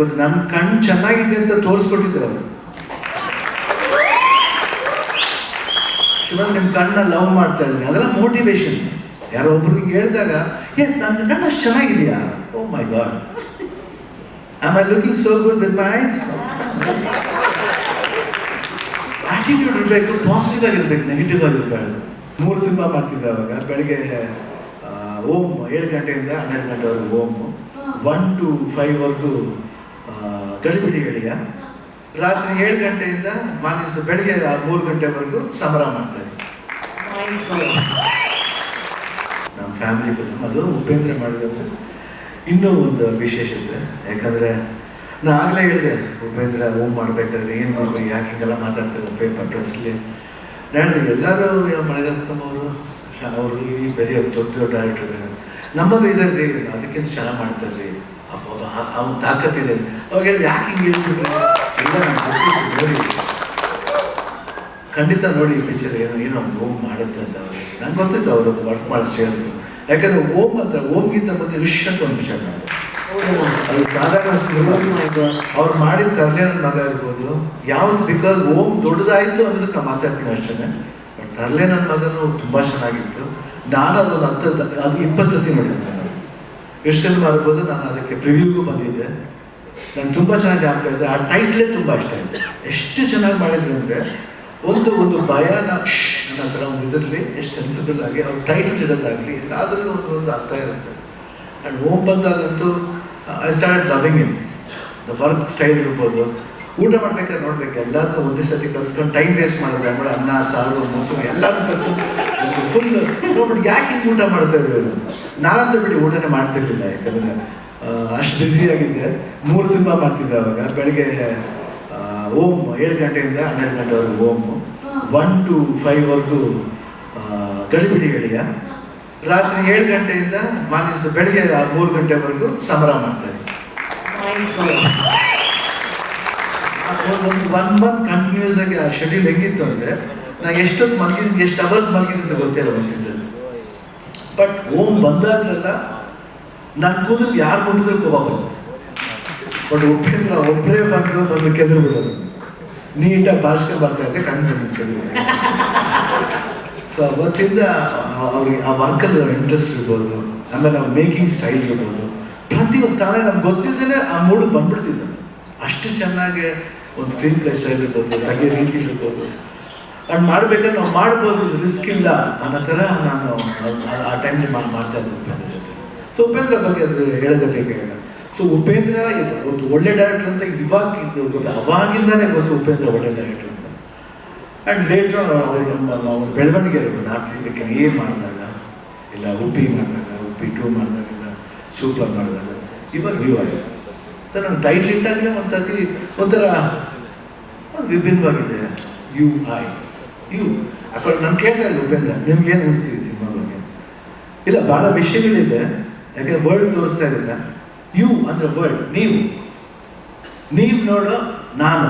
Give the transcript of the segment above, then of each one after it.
ಇವತ್ತು ನನ್ನ ಕಣ್ಣು ಚೆನ್ನಾಗಿದೆ ಅಂತ ತೋರಿಸ್ಕೊಟ್ಟಿದ್ರು ಅವರು. ಶಿವನ್ ನಿಮ್ಮ ಕಣ್ಣ ಲವ್ ಮಾಡ್ತಾ ಇದ್ದೀನಿ. ಅದೆಲ್ಲ ಮೋಟಿವೇಶನ್ ಯಾರೋ ಒಬ್ರು ಹೇಳಿದಾಗ ಎಸ್ ನನ್ನ ಕಣ್ಣು ಅಷ್ಟು ಚೆನ್ನಾಗಿದೆಯಾ? ಓ my God I looking so good with my eyes attitude ಇರಬೇಕು ಪಾಸಿಟಿವ್ ಆಗಿರ್ಬೇಕು ನೆಗೆಟಿವ್ ಆಗಿರಬಾರ್ದು. ಮೂರು ಸಿನಿಮಾ ಮಾಡ್ತಿದ್ದೆ ಅವಾಗ. ಬೆಳಗ್ಗೆ ಓಮ್ ಏಳು ಗಂಟೆಯಿಂದ ಹನ್ನೆರಡು ಗಂಟೆವರೆಗೂ ಓಮ್ ಒನ್ ಟು ಫೈವ್ವರೆಗೂ ಗಡಿಬಿಡಿ ಹೇಳಿಯ ರಾತ್ರಿ ಏಳು ಗಂಟೆಯಿಂದ ಮಾನಿಸ ಬೆಳಿಗ್ಗೆ ಮೂರು ಗಂಟೆವರೆಗೂ ಸಮರ ಮಾಡ್ತಾ ಇದ್ದೆ ನಮ್ಮ ಫ್ಯಾಮಿಲಿ ಫಿಲ್ಮ್ ಅದು ಉಪೇಂದ್ರ ಮಾಡಿದ್ರೆ ಇನ್ನೂ ಒಂದು ವಿಶೇಷತೆ ಯಾಕಂದರೆ ನಾನು ಆಗಲೇ ಹೇಳಿದೆ, ಉಪೇಂದ್ರ ಓಮ್ ಮಾಡಬೇಕಾದ್ರೆ ಏನು ಮಾಡಬೇಕು, ಯಾಕೆ ಹಿಂಗೆಲ್ಲ ಮಾತಾಡ್ತಾರೆ ಪೇಪರ್ ಪ್ರೆಸ್ಲಿ ನಾನು ಹೇಳಿದೆ ಎಲ್ಲರೂ ಮಣಿರತ್ನಂ ಅವರು ಈ ಬೇರೆ ದೊಡ್ಡ ದೊಡ್ಡ ಡೈರೆಕ್ಟರ್ ನಮ್ಮಲ್ಲಿ ಇದ್ದಾರೆ ರೀ ಅದಕ್ಕಿಂತ ಚೆನ್ನಾಗಿ ಮಾಡ್ತಾರೆ ರೀ ಅವ್ನ ತಾಕತ್ತಿದೆ ಅವಾಗ ಯಾಕೆ ಹಿಂಗೆ ಎಲ್ಲ ಇಲ್ಲ ನೋಡಿ ಖಂಡಿತ ನೋಡಿ ಪಿಕ್ಚರ್ ಏನು ಏನೋ ಓಮ್ ಮಾಡುತ್ತೆ ಅಂತ ಅವ್ರಿಗೆ ನಂಗೆ ಗೊತ್ತಿತ್ತು ಅವರು ವರ್ಕ್ ಮಾಡಿಸಿ ಸ್ಟೇರ್ದು ಯಾಕಂದ್ರೆ ಓಮ್ ಅಂತ ಓಮ್ಗಿಂತ ಮುಂದೆ ವಿಶ್ ಅಂತ ಒಂದು ಪಿಕ್ಚರ್ ಮಾಡಿದೆ ಅದು ಸಾಧಾರಣ ಅವ್ರು ಮಾಡಿದ ತರಲೆ ನನ್ನ ಮಗ ಇರ್ಬೋದು ಯಾವ್ದು ಬಿಕಾಸ್ ಓಮ್ ದೊಡ್ಡದಾಯಿತು ಅನ್ನೋದಕ್ಕೆ ನಾವು ಮಾತಾಡ್ತೀನಿ ಅಷ್ಟೇ ಬಟ್ ತರಲೆ ನನ್ನ ಮಗನು ತುಂಬಾ ಚೆನ್ನಾಗಿತ್ತು ನಾನು ಅದೊಂದು ಹತ್ತು ಅದು ಇಪ್ಪತ್ತು ಸತಿ ನೋಡಿದ್ದೆ ನಾನು ಎಷ್ಟು ಸಿನಿಮಾ ಇರ್ಬೋದು ನಾನು ಅದಕ್ಕೆ ಪ್ರಿವ್ಯೂಗೂ ಬಂದಿದ್ದೆ. ನಾನು ತುಂಬ ಚೆನ್ನಾಗಿ ಜ್ಞಾಪಕ ಇದೆ. ಆ ಟೈಟ್ಲೇ ತುಂಬ ಇಷ್ಟ ಇದೆ ಎಷ್ಟು ಚೆನ್ನಾಗಿ ಮಾಡಿದ್ರು ಅಂದರೆ ಒಂದು ಒಂದು ಭಯನ ನನ್ನ ಹತ್ರ ಒಂದು ಇದರಲ್ಲಿ, ಎಷ್ಟು ಸೆನ್ಸಿಬಲ್ ಆಗಿ, ಅವ್ರು ಟೈಟ್ ಇಡೋದಾಗಲಿ ಎಲ್ಲಾದ್ರಲ್ಲೂ ಒಂದು ಒಂದು ಅರ್ಥ ಇರುತ್ತೆ. ಆ್ಯಂಡ್ ಓಮ್ ಬಂದಾಗಂತೂ I start loving in the work style ಇರ್ಬೋದು. ಊಟ ಮಾಡ್ಬೇಕಾದ್ರೆ ನೋಡ್ಬೇಕು. ಎಲ್ಲರನ್ನೂ ಒಂದೇ ಸತಿ ಕಲ್ಸ್ಕೊಂಡು ಟೈಮ್ ವೇಸ್ಟ್ ಮಾಡಿದ್ರೆ ಆಮೇಲೆ ಅನ್ನ, ಸಾರು, ಮೊಸರು ಎಲ್ಲರೂ ಕಲ್ಸ್ಕೊಂಡು ಫುಲ್ ನೋಡ್ಬಿಟ್ಟು ಯಾಕೆ ಊಟ ಮಾಡ್ತಾ ಇದ್ದೀವಿ ಅಂತ. ನಾನಂತೂ ಬಿಡಿ ಊಟನೇ ಮಾಡ್ತಿರ್ಲಿಲ್ಲ ಯಾಕಂದರೆ ಅಷ್ಟು ಬ್ಯುಸಿ ಆಗಿದ್ದೆ. ಮೂರು ಸಿನಿಮಾ ಮಾಡ್ತಿದ್ದೆ ಅವಾಗ. ಬೆಳಗ್ಗೆ ಓಮ್ ಏಳು ಗಂಟೆಯಿಂದ ಹನ್ನೆರಡು ಗಂಟೆವರೆಗೂ ಓಮ್. ಒನ್ ಟು ಫೈವ್ವರೆಗೂ ಗಡಿಬಿಡಿ ಹೇಳಿಯ ರಾತ್ರಿ ಏಳು ಗಂಟೆಯಿಂದ ಮಾನ್ಯ ಬೆಳಗ್ಗೆ ಮೂರು ಗಂಟೆವರೆಗೂ ಸಮರ ಮಾಡ್ತಾ ಇದ್ದೆ. ಒಂದು ಒನ್ ಮಂತ್ ಕಂಟಿನ್ಯೂಸ್ ಆಗಿ ಆ ಶೆಡ್ಯೂಲ್ ಹೆಂಗಿತ್ತು ಅಂದರೆ ನಾನು ಎಷ್ಟೊತ್ತು ಮಲಗಿದ್ದು ಎಷ್ಟು ಅವರ್ಸ್ ಮಲಗಿದ್ದು ಅಂತ ಗೊತ್ತಿಲ್ಲ ಬರ್ತಿದ್ದೆ ಬಟ್ ಓಮ್ ಬಂದಾಗಲೆಲ್ಲ ನನ್ನ ಕೂದಲು ಯಾರು ಮುಟ್ಟಿದ್ರು ಕೋಪ ಬರುತ್ತೆ. ಬಟ್ ಉಪೇಂದ್ರ ಒಬ್ಬರೇ ಬಂದು ಬಂದು ಕೆದರು ಬಿಡೋದು. ನೀಟಾಗಿ ಭಾಷೆ ಬರ್ತಾ ಇದೆ ಕಣ್ಣು ಬಂದು ಕೆದರು ಸೊ ಅವತ್ತಿಂದ ಅವ್ರಿಗೆ ಆ ವರ್ಕಲ್ಲಿ ಇಂಟ್ರೆಸ್ಟ್ ಇರ್ಬೋದು, ಆಮೇಲೆ ಅವ್ರ ಮೇಕಿಂಗ್ ಸ್ಟೈಲ್ ಇರ್ಬೋದು. ಒಂದು ತಾನೇ ನಮ್ಗೆ ಗೊತ್ತಿಲ್ಲದೇ ಆ ಮೂಡು ಬಂದ್ಬಿಡ್ತಿದ್ದೆ ಅಷ್ಟು ಚೆನ್ನಾಗಿ ಒಂದು ಸ್ಕ್ರೀನ್ ಪ್ಲೇ ಸ್ಟೈಲ್ ಇರ್ಬೋದು ತಗೆ ರೀತಿ ಇರ್ಬೋದು. ಅಂಡ್ ಮಾಡ್ಬೇಕಾದ್ರೆ ನಾವು ಮಾಡ್ಬೋದು ರಿಸ್ಕ್ ಇಲ್ಲ ಅನ್ನೋ ಥರ ನಾನು ಆ- ಟೈಮ್ಗೆ ಮಾಡಿ ಮಾಡ್ತಾ ಇದ್ದೆ ಉಪೇಂದ್ರ ಜೊತೆ. ಸೊ ಉಪೇಂದ್ರ ಬಗ್ಗೆ ಅದ್ರ ಹೇಳೋದಕ್ಕೆ ಸೊ ಉಪೇಂದ್ರ ಒಂದು ಒಳ್ಳೆ ಡೈರೆಕ್ಟರ್ ಅಂತ ಇವಾಗ ಗೊತ್ತು? ಅವಾಗಿಂದಾನೇ ಗೊತ್ತು ಉಪೇಂದ್ರ ಒಳ್ಳೆ ಡೈರೆಕ್ಟರ್ ಅಂತ. ಆ್ಯಂಡ್ ಲೇಟರ್ ನಮ್ಮ ನಾವು ಬೆಳವಣಿಗೆ ಆಟಕ್ಕೆ ಏನು ಮಾಡಿದಾಗ, ಇಲ್ಲ ಉಪ್ಪಿ ಮಾಡಿದಾಗ, ಉಪ್ಪಿ ಟೂ ಮಾಡಿದಾಗ ಇಲ್ಲ ಸೂಪರ್ ಮಾಡಿದಾಗ, ಇವಾಗ ವ್ಯೂ ಆಗಿದೆ ಸರ್, ನಾನು ಟೈಟ್ಲಿಟ್ಟಾಗಲೇ ಒಂದು ಸತಿ ಒಂಥರ ವಿಭಿನ್ನವಾಗಿದೆ. ಯು ಐ ಇವು ಅಕೌಂಟ್ ನಾನು ಕೇಳ್ತಾ ಇದ್ದೆ ಉಪೇಂದ್ರ ನಿಮ್ಗೇನು ಅನಿಸ್ತೀವಿ ಸಿನಿಮಾ ಬಗ್ಗೆ? ಇಲ್ಲ ಭಾಳ ವಿಷಯಗಳಿದೆ, ಯಾಕೆಂದ್ರೆ ವರ್ಲ್ಡ್ ತೋರಿಸ್ತಾ ಇದ್ದಿಲ್ಲ ಯು ಅಂದರೆ ವರ್ಲ್ಡ್ ನೀವು. ನೀವು ನೋಡೋ ನಾನು.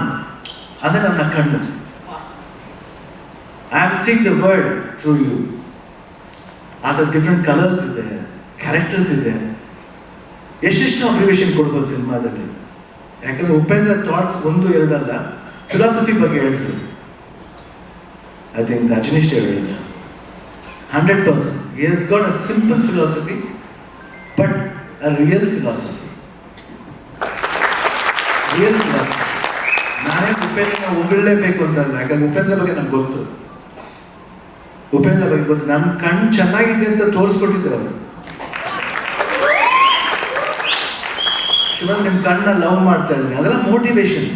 ಅದೇ ನನ್ನ ಕಣ್ಣು. I am sing the world through you ಅದರ ಡಿಫ್ರೆಂಟ್ ಕಲರ್ಸ್ ಇದೆ ಕ್ಯಾರೆಕ್ಟರ್ಸ್ ಇದೆ. ಎಷ್ಟೆಷ್ಟು ಅಬ್ರಿವೇಷನ್ ಕೊಡ್ಬೋದು ಸಿನಿಮಾದಲ್ಲಿ. ಯಾಕಂದ್ರೆ ಉಪೇಂದ್ರ ಥಾಟ್ಸ್ ಒಂದು ಎರಡಲ್ಲ ಫಿಲಾಸಫಿ ಬಗ್ಗೆ ಹೇಳ್ತೀವಿ ಐ think ಹೇಳಿದ್ರು hundred percent he has got a simple philosophy, but a real philosophy. Real philosophy. ನಾನೇ ಉಪೇಂದ್ರ ಹೊಗಳಲೇಬೇಕು ಅಂತಲ್ಲ. ಯಾಕಂದ್ರೆ ಉಪೇಂದ್ರ ಬಗ್ಗೆ ನಂಗೆ ಗೊತ್ತು. ಉಪೇಂದ್ರ ಬಗ್ಗೆ ಗೊತ್ತು. ನಮ್ಮ ಕಣ್ಣು ಚೆನ್ನಾಗಿದೆ ಅಂತ ತೋರಿಸ್ಕೊಟ್ಟಿದ್ರು ಅವರು. ಶಿವನ್ ನಿಮ್ಮ ಕಣ್ಣ ಲವ್ ಮಾಡ್ತಾ ಇದ್ದೀನಿ. ಅದೆಲ್ಲ ಮೋಟಿವೇಶನ್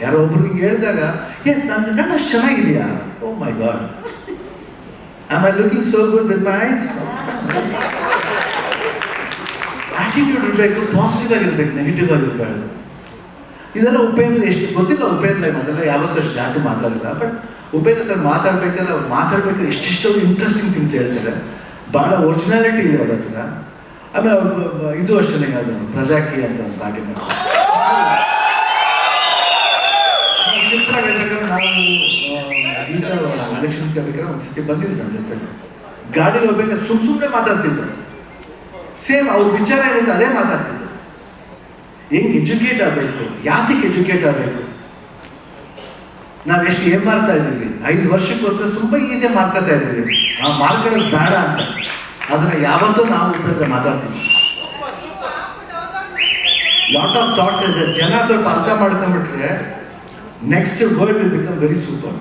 ಯಾರೋ ಒಬ್ರು ಹಿಂಗೆ ಹೇಳಿದಾಗ ಎಸ್ ನನ್ನ ಕಣ್ಣು ಅಷ್ಟು ಚೆನ್ನಾಗಿದೆಯಾ? ಓ my God Am I looking so good with my eyes? Attitude ಇರಬೇಕು ಪಾಸಿಟಿವ್ ಆಗಿರ್ಬೇಕು ನೆಗೆಟಿವ್ ಆಗಿರಬಾರ್ದು ಇದೆಲ್ಲ ಉಪೇಂದ್ರ ಎಷ್ಟು ಗೊತ್ತಿಲ್ಲ ಉಪೇಂದ್ರ ಅದೆಲ್ಲ ಯಾವತ್ತೂ ಅಷ್ಟು ಜಾಸ್ತಿ ಮಾತಾಡಿಲ್ಲ. ಬಟ್ ಉಪೇಂದ್ರ ಹತ್ರ ಮಾತಾಡ್ಬೇಕಾದ್ರೆ ಅವ್ರು ಮಾತಾಡ್ಬೇಕಾದ್ರೆ ಎಷ್ಟೆಷ್ಟೋ ಇಂಟ್ರೆಸ್ಟಿಂಗ್ ಥಿಂಗ್ಸ್ ಹೇಳ್ತಾರೆ. ಭಾಳ ಒರಿಜಿನಾಲಿಟಿ ಇದೆ ಅವ್ರ ಹತ್ರ. ಆಮೇಲೆ ಅವರು, ಇದು ಅಷ್ಟೇ ಅದು, ಪ್ರಜಾಕಿ ಅಂತ ಒಂದು ಪಾರ್ಟಿ ಮಾಡ್ತಾರೆ. ನಾವು ಗೀತಾ ಎಲೆಕ್ಷನ್ಸ್ ಬೇಕಾದ್ರೆ ಒಂದು ಸತಿ ಬಂದಿದ್ರು ನಮ್ಮ ಜೊತೆ ಗಾಡಿಲಿ ಒಬ್ಬ ಸುಮ್ ಸುಮ್ಮನೆ ಮಾತಾಡ್ತಿದ್ರು. ಸೇಮ್ ಅವ್ರ ವಿಚಾರ ಏನಿದೆ ಅದೇ ಮಾತಾಡ್ತಿದ್ರು. ಹೆಂಗ್ ಎಜುಕೇಟ್ ಆಗಬೇಕು? ಯಾತಕ್ಕೆ ಎಜುಕೇಟ್ ಆಗಬೇಕು? ನಾವೆಷ್ಟು ಏನ್ ಮಾಡ್ತಾ ಇದ್ದೀವಿ? ಐದು ವರ್ಷಕ್ಕೋಸ್ಕರ ತುಂಬಾ ಈಸಿ ಮಾಡ್ಕೊತಾ ಇದ್ದೀವಿ. ಆ ಮಾರ್ಕೆಟ್ ಬೇಡ ಅಂತ. ಅದನ್ನ ಯಾವತ್ತೂ ನಾವು ಉಪಯೋಗ ಮಾತಾಡ್ತೀವಿ. ಲಾಟ್ ಆಫ್ ಥಾಟ್ಸ್ ಇದೆ. ಜನ ಸ್ವಲ್ಪ ಅರ್ಥ ಮಾಡ್ಕೊಂಡ್ಬಿಟ್ರೆ next world will become very super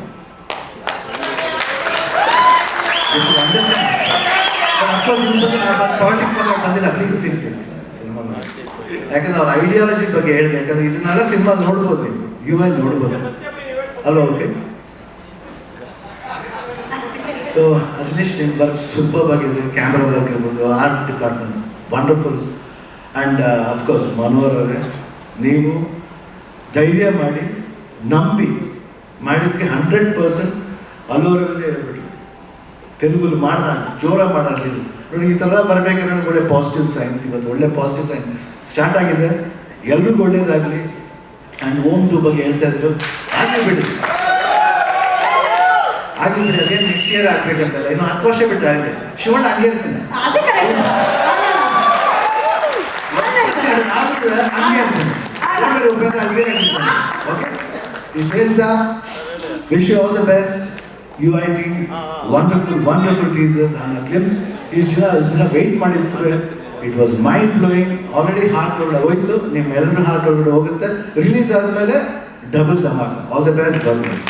politics ಮಾತ್ರ ಪ್ಲೀಸ್ ಪ್ಲೀಸ್ ಪ್ಲೀಸ್ ಸಿನಿಮಾ ಯಾಕಂದ್ರೆ ಅವ್ರ ಐಡಿಯಾಲಜಿ ಬಗ್ಗೆ ಹೇಳಿದೆ ಯಾಕಂದ್ರೆ ಇದನ್ನೆಲ್ಲ ಸಿನಿಮಾ ನೋಡ್ಬೋದು ನೀವು ಯು ಎಲ್ ನೋಡ್ಬೋದು ಅಲ್ವಾ ಓಕೆ ಸೊ ಅಜನೀಶ್ ನಿಮ್ಮ ವರ್ಕ್ ಸೂಪರ್ ಆಗಿದೆ ಕ್ಯಾಮ್ರಾ ವರ್ಕ್ ಇರ್ಬೋದು art department wonderful and of course Manohar ಅವರೇ ನೀವು ಧೈರ್ಯ ಮಾಡಿ ನಂಬಿ ಮಾಡಿದ್ದಕ್ಕೆ ಹಂಡ್ರೆಡ್ ಪರ್ಸೆಂಟ್ ಅಲ್ಲೋರಲ್ಲದೆ ತೆಲುಗಲ್ಲಿ ಮಾಡೋಣ ಜೋರ ಮಾಡೋಣ ರಿಲೀಸ್ ನೋಡಿ ಈ ಥರ ಬರಬೇಕಾದ್ರೆ ನನಗೆ ಒಳ್ಳೆ ಪಾಸಿಟಿವ್ ಸೈನ್ಸ್ ಇವತ್ತು ಒಳ್ಳೆ ಪಾಸಿಟಿವ್ ಸೈನ್ಸ್ ಸ್ಟಾರ್ಟ್ ಆಗಿದೆ. ಎಲ್ರಿಗೂ ಒಳ್ಳೇದಾಗಲಿ. ಆ್ಯಂಡ್ ಓಮ್ದು ಬಗ್ಗೆ ಹೇಳ್ತಾ ಇದ್ರು ಆಗಲಿ ಬಿಡಿ. ಆಗಲಿ ಬಿಡಿ ಅದೇನು ನೆಕ್ಸ್ಟ್ ಇಯರ್ ಆಗ್ಬೇಕಂತಲ್ಲ. ಇನ್ನು ಹತ್ತು ವರ್ಷ ಬಿಟ್ಟು ಆಗಲಿ. ಶಿವಣ್ಣ ಹಂಗೆ ಇರ್ತೀನಿ. ಅದು ಹಂಗೆ okay wish you all the best U I T wonderful wonderful teaser and clips ಇಷ್ಟು ಜನ ದಿನ ವೆಯ್ಟ್ ಮಾಡಿದ್ವಿ it was mind blowing already heart ಒಳಗಡೆ ಹೋಯ್ತು ನಿಮ್ಮ ಎಲ್ಲರೂ ಹಾರ್ಟ್ ಒಳಗಡೆ ಹೋಗುತ್ತೆ. ರಿಲೀಸ್ ಆದಮೇಲೆ double dhamaka. All the best double best